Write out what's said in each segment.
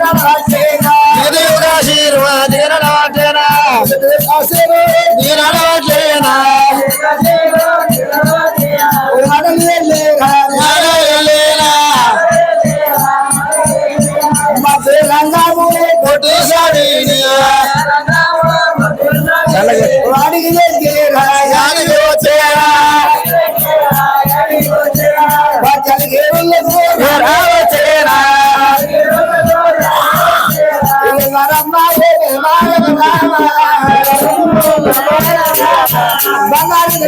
వాడికి ఏమైంది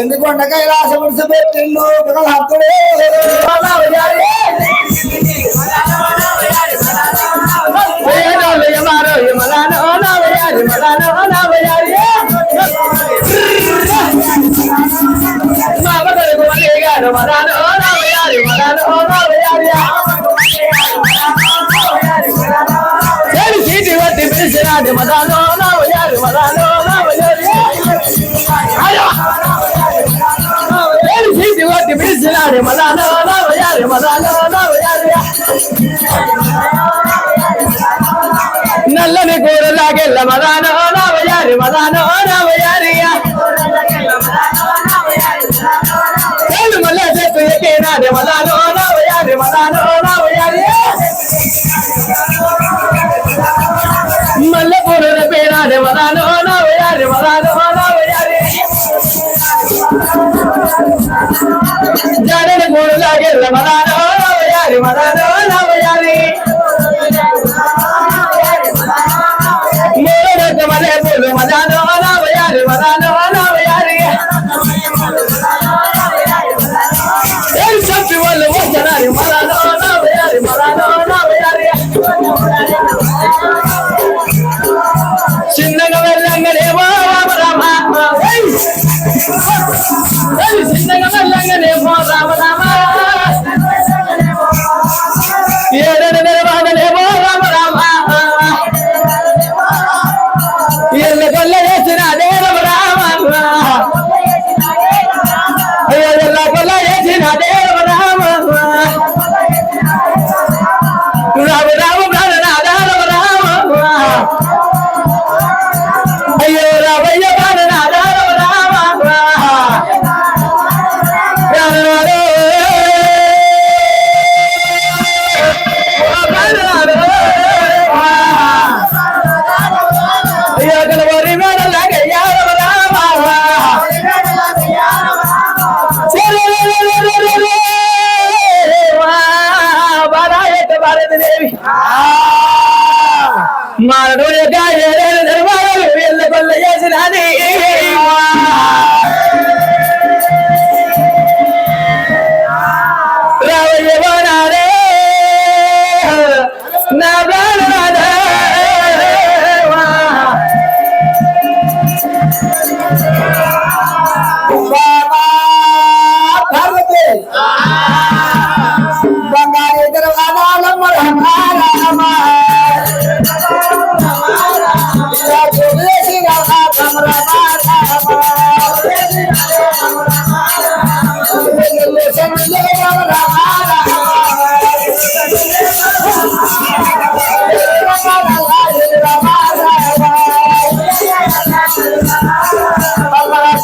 ఎందుకొండ కైలాసముడిసి పెట్టిండు. హక్కుడే. సీటి సీటి పట్టి పిలిచినాడు మదానో నవయారు మదానో నల్లని కూరలాగెల్ల మదానో నవయారి మదానో నవయారియా ఏడు చెట్టు మదానో నవయారి మదానో నవయారియా మల్ల పూల పేరాడు మదానో నవయారి మదానో కూరలాగెల్ల మదానో నవయారి మదానో నవయారి మూడు మలే పూలు మదానో నవయారి మదానో మానవుడు ధర్మాలు వీళ్ళ కొల్ల చేసినది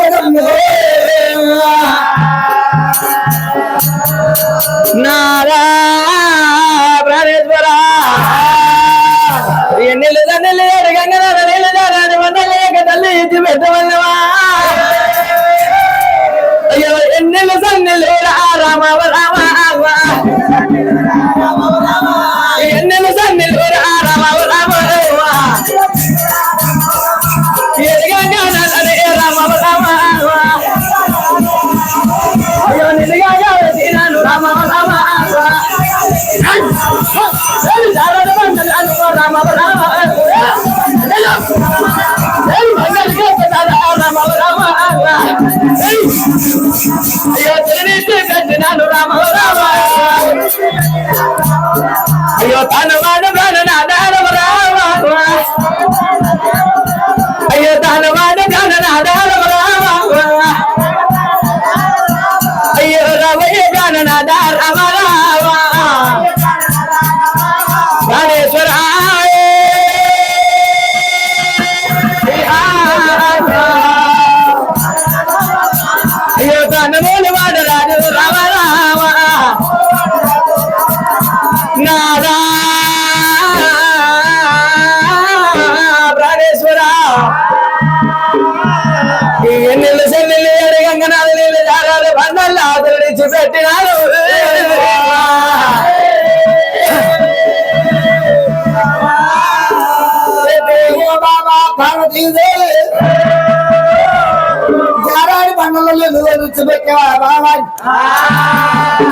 పెట్టిన బాబా నారా ప్రాణేశ్వర ఎన్నెల్లు తన్నెల్లు ఏడు నీళ్ళు దారాని వందలేక తల్లి ఇచ్చి పెట్టవన్నవా అయ్యో ఎన్నెల్లు రామ రామ అయ్యో తిరిగి కట్టినాను రామ రామ అయ్యో తను బండలలో నువ్వు రుచి పెట్టావా బాబా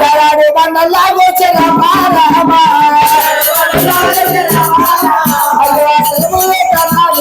జారాడి బండల్లా వచ్చిన రామ అయ్యో తిరుమల కర్ణాలు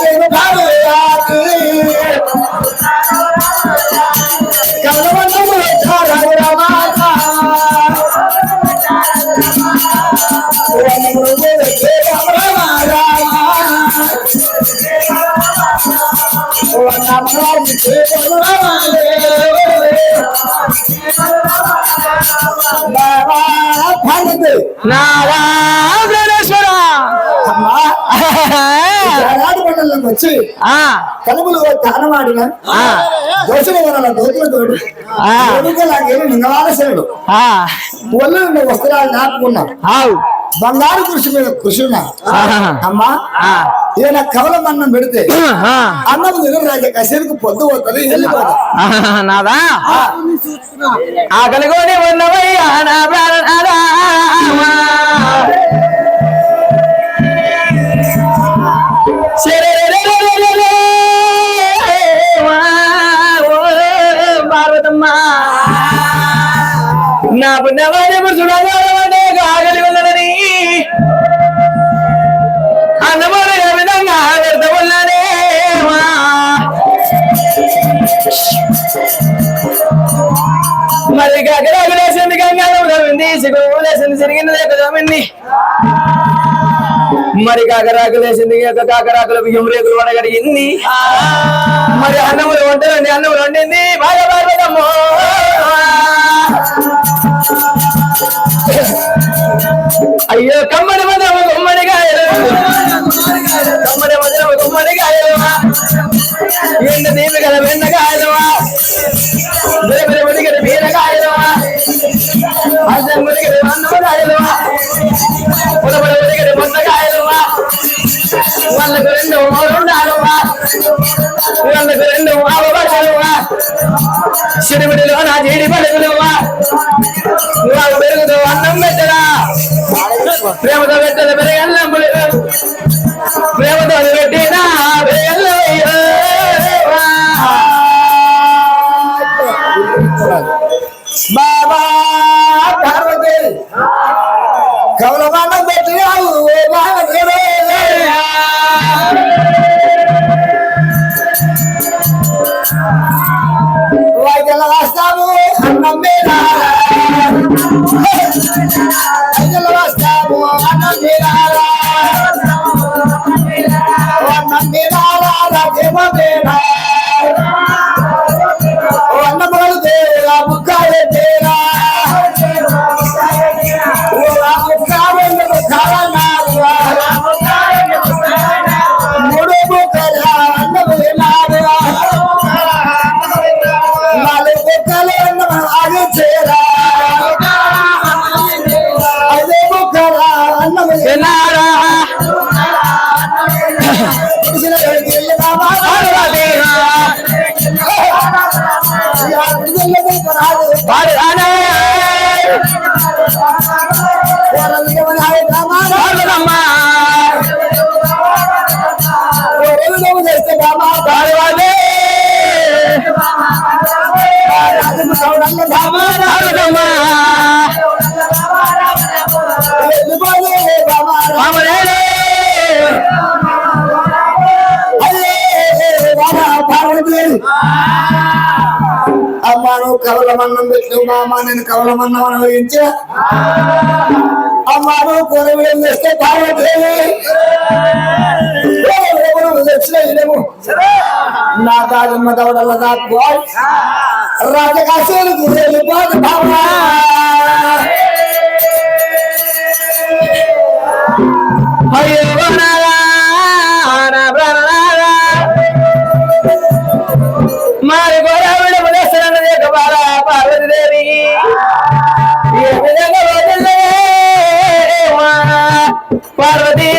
నారాయణేశ్వర. వచ్చి ఆ. కలుపులు తానమాడిన ఆ. దోషణ వలన దోతుల తోడు ఆ. ఎముకలాగేమి నింగవాలసేడు ఒళ్ళు వస్త్రాలు నాటుకున్నాం బంగారు కృషి మీద కృషి ఉన్నా ఆహా. అమ్మా ఆ. ఈయన కవలం అన్నం పెడితే ఆ. అన్నం దగ్గర రాజా కసేరికి పొద్దు పోతుంది వెళ్ళిపోతా ఆహా, నాదా ఆకలిగోని ఉన్నవయ్యా మళ్ళీ గగరగలేసింది గంగాళం రవింది సిగులేసింది సిరిగింది లేకదోమింది మరి కాకరాకులేసింది యొక్క కాకరాకుల బియ్యం రేకులు వడగడిగింది. మరి అన్నములు వంటలండి అన్నములు వండింది. బాగా పార్వతమ్మో అయ్యో కమ్మడి ரெண்டும் ஒருண்டாலுவா உடம்புக்கு ரெண்டும் ஆவவா சொல்லுவா சிறுவிடிலோ நான் ஜீடி படுக்கணுவா இவ்வளவு రాజేమ మీద అమ్మా నువ్వు కవలమన్నం పెట్టు అమ్మా నేను కవలమన్నం అనుభవించా అమ్మా నువ్వు కొరవిడం వేస్తే పార్వతి నా తాజమ్మ దవడల దాపు రాజకాశీలకు వెళ్ళిపోదు బాబా. అయ్యో వనాలా, నా ప్రాణనాలా. பார்வதி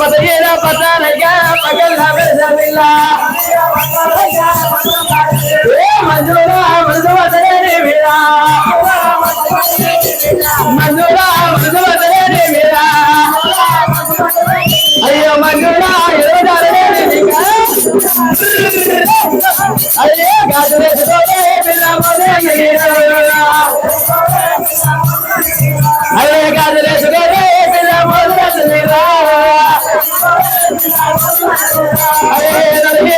பதையா பத்தாரையா பகல் அமிர்தமில்லா ஏ மஞ்சூரா மருதுவதே விழா. మందుడా మందుడే మీరా అయ్యో మందుడా అయ్యో కాదు అయ్యే కాదు రేసుకోరే పిల్ల మొదలు అయ్యే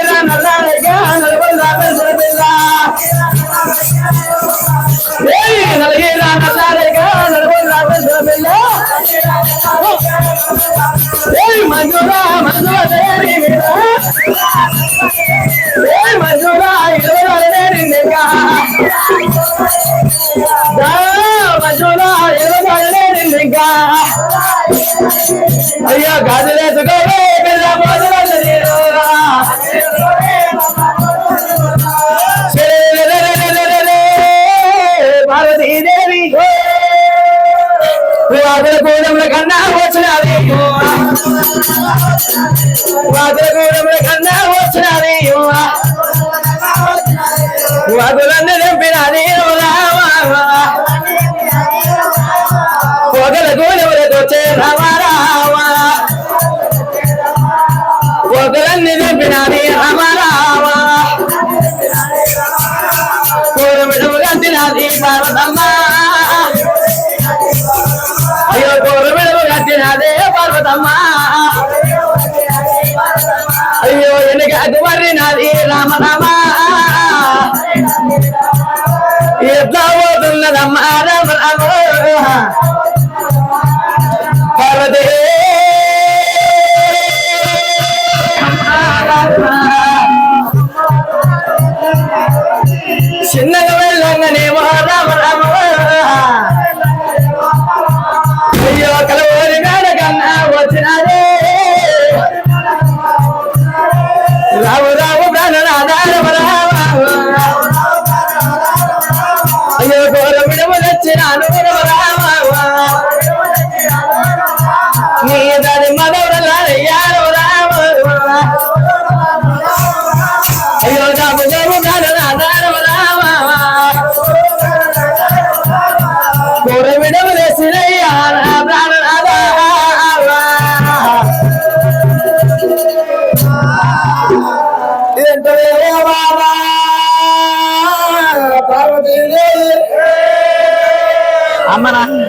manjura, manjura, tere, mira. అయ్యో గాజులేసుకోవే పిల్ల భారతీదేవి పార్వతీదేవి వాదుల కూడంలో కన్నా వచ్చినది వాదుల కూడంలో కన్నా వచ్చినది వాదులన్నీ నింపినది పొగల గూడెంలకు వచ్చే రమారావా పొగలన్నీ నింపినది రామరావా పార్వతమ్మ అయ్యో ఎన్నికకు మర్రినది రామరామ ఎట్లా పోతున్నదమ్మా రామ రామ. పార్వతి. చిన్నగా వెళ్ళంగానే రామ రామ.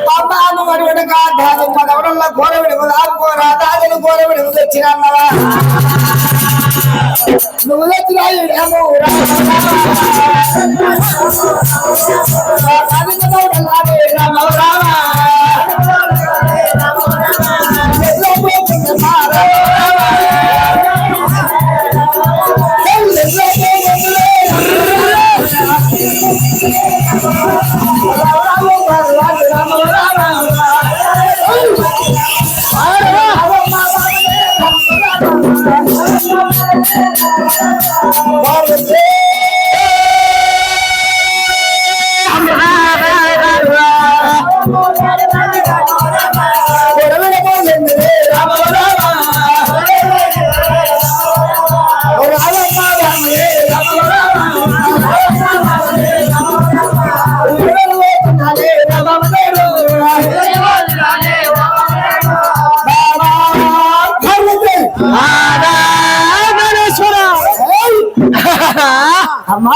అమ్మనా అమ్మాను మరువడు కాదు మగవడంలో కోరవిడి ఆపుకోరా దాదులు కోరవిడి తెచ్చిన అన్నవా నువ్వు తెచ్చిన ఏమో అమ్మా?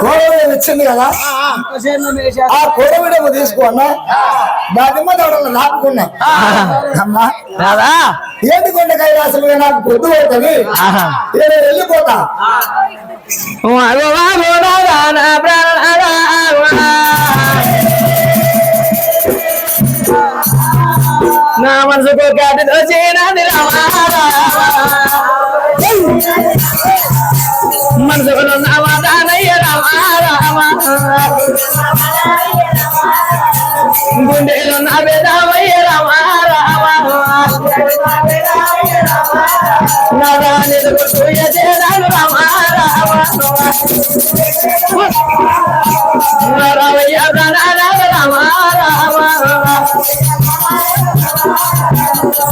కోరవిడ ఇచ్చింది కదా? ఆ కోరవిడము తీసుకున్నా దొడలు నాటుకున్నా అమ్మా. రాదా? ఏంటి కొండ కైలాసం నాకు పొద్దు అవుతుంది. నేను వెళ్ళిపోతా. నా మనసుకు కాటి దోచినది మనసుకు నవదానయ్య రామ గుండెలు నా వేదమయ్య రామ నా దాని చేరాను రామ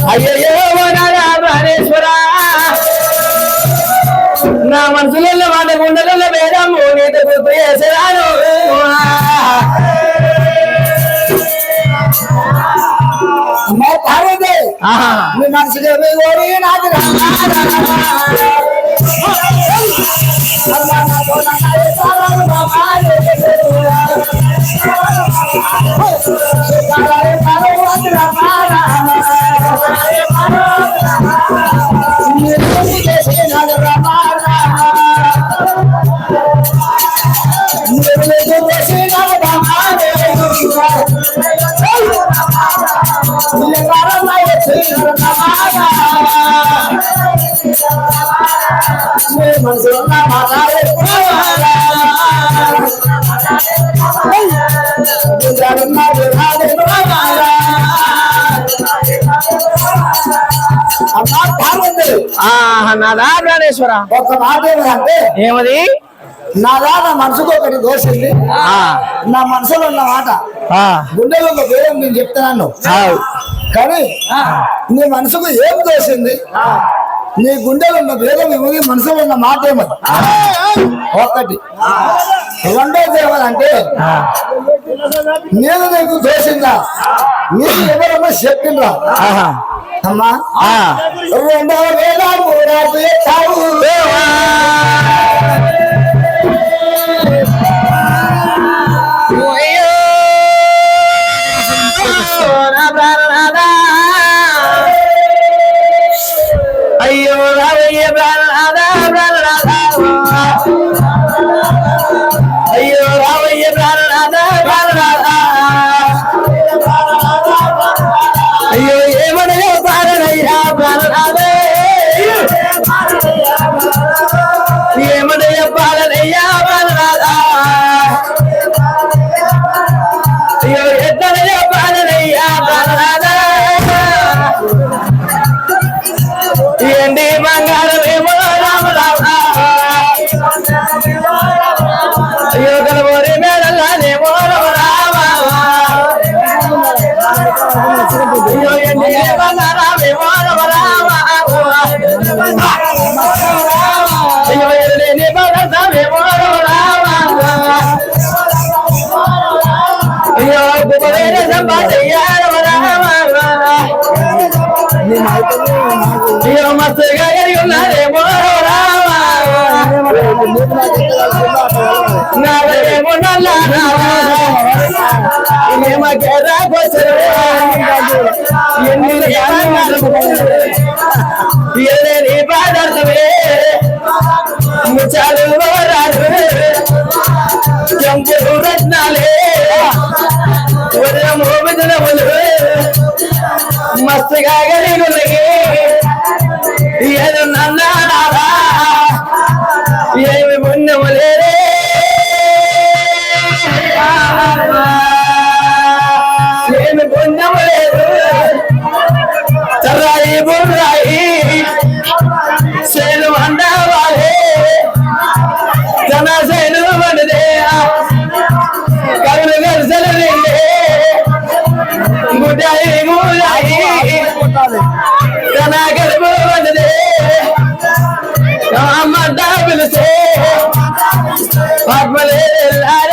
అయ్యయ్యో నారాయణేశ్వర నా మనసులో మాట గుండెలలో వేదము నీత గుర్తు చేసేదాను అమ్మా పార్వతి ఆహా. నీ మనసుకి ఏమి కోరి నాకు మనసులో నాదా ప్రాణేశ్వర ఒక మాట ఏమంటే ఏమది? నాదా నా మనసుకు ఒకటి దోషింది. నా మనసులో ఉన్న మాట. గుండెలో ఉన్న భేదం నేను చెప్తున్నాను. కానీ నీ మనసుకు ఏం దోషింది? నీ గుండెలో ఉన్న భేదం ఏమది? మనసులో ఉన్న మాట ఏమది? ఒకటి. రెండోది ఏమదంటే ఆ, నేను నీకు దోషిందా నీకు ఎవరమ్మా చెప్పిండ్రా. అమ్మా. రెండో వేల మూడో ఎత్తావు అయ్యో, నా ప్రాణనాథా. అయ్యో రావయ్య ప్రాణనాథా, మస్తుగా కలిగి ఉన్నారేమో రామా నాదేమో నల్ల ఎన్ని బాధే ముచాలు రాదు రత్నాలే మస్తుగా కలిగి ఏదో నన్నారా فضل الأرض